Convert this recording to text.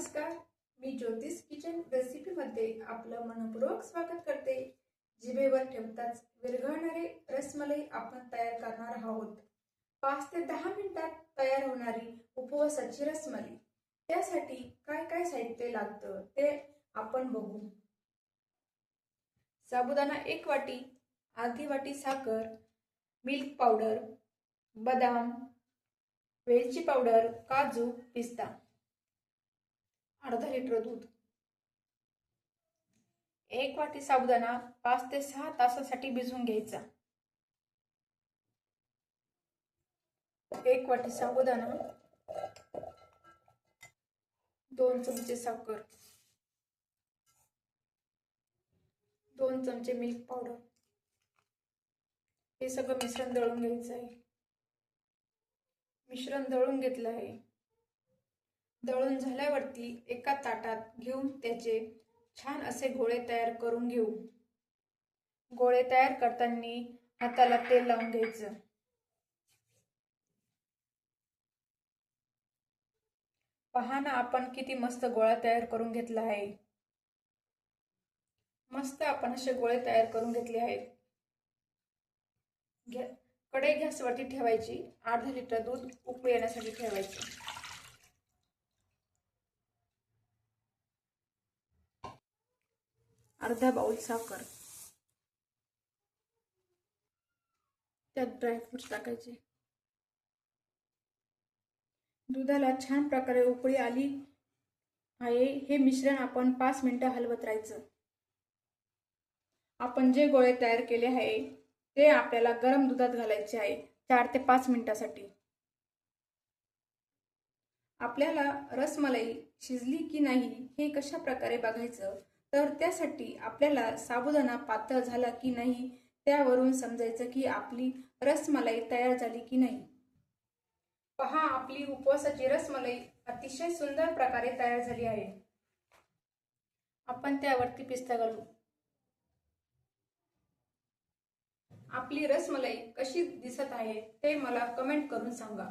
नमस्कार मी ज्योतिष किचन रेसिपीमध्ये आपलं मनपूर्वक स्वागत करते. जिभेवर ठेवताच विरघळणारे रसमलाई आपण तयार करणार आहोत. पाच ते दहा मिनिटात तयार होणारी उपवासाची रसमलाई. त्यासाठी काय काय साहित्य लागतं ते आपण बघू. साबुदाणा एक वाटी अर्धी वाटी साखर मिल्क पावडर बदाम वेलची पावडर काजू पिस्ता. अर्धा लिटर दूध. एक वाटी साबुदाणा पाच ते सहा तासासाठी भिजवून घ्यायचा. एक वाटी साबुदाणा दोन चमचे साखर दोन चमचे मिल्क पावडर हे सगळं मिश्रण दळून घ्यायचं आहे. मिश्रण दळून घेतलं आहे. दळून झाल्यावरती एका ताटात घेऊन त्याचे छान असे गोळे तयार करून घेऊ. गोळे तयार करताना हाताला तेल लावून घ्यायचं. पहा ना आपण किती मस्त गोळा तयार करून घेतला आहे. मस्त आपण असे गोळे तयार करून घेतले आहेत. कढई गॅसवरती ठेवायची. अर्धा लिटर दूध उकळी येण्यासाठी ठेवायचे. अर्धा बाउल साखर. त्यात ड्रायफ्रुट्स टाकायचे. दुधाला छान प्रकारे उकळी आली आहे. हे मिश्रण आपण पाच मिनिटं हलवत राहायचं. आपण जे गोळे तयार केले आहे ते आपल्याला गरम दुधात घालायचे आहे. चार ते पाच मिनिटासाठी. आपल्याला रसमलाई शिजली की नाही हे कशा प्रकारे बघायचं? तर त्यासाठी आपल्याला साबुदाणा पातळ झाला की नाही त्यावरून समजायचं की आपली रसमलाई तयार झाली की नाही. पहा आपली उपवासाची रसमलाई अतिशय सुंदर प्रकारे तयार झाली आहे. आपण त्यावरती पिस्ता घालू. आपली रसमलाई कशी दिसत आहे ते मला कमेंट करून सांगा.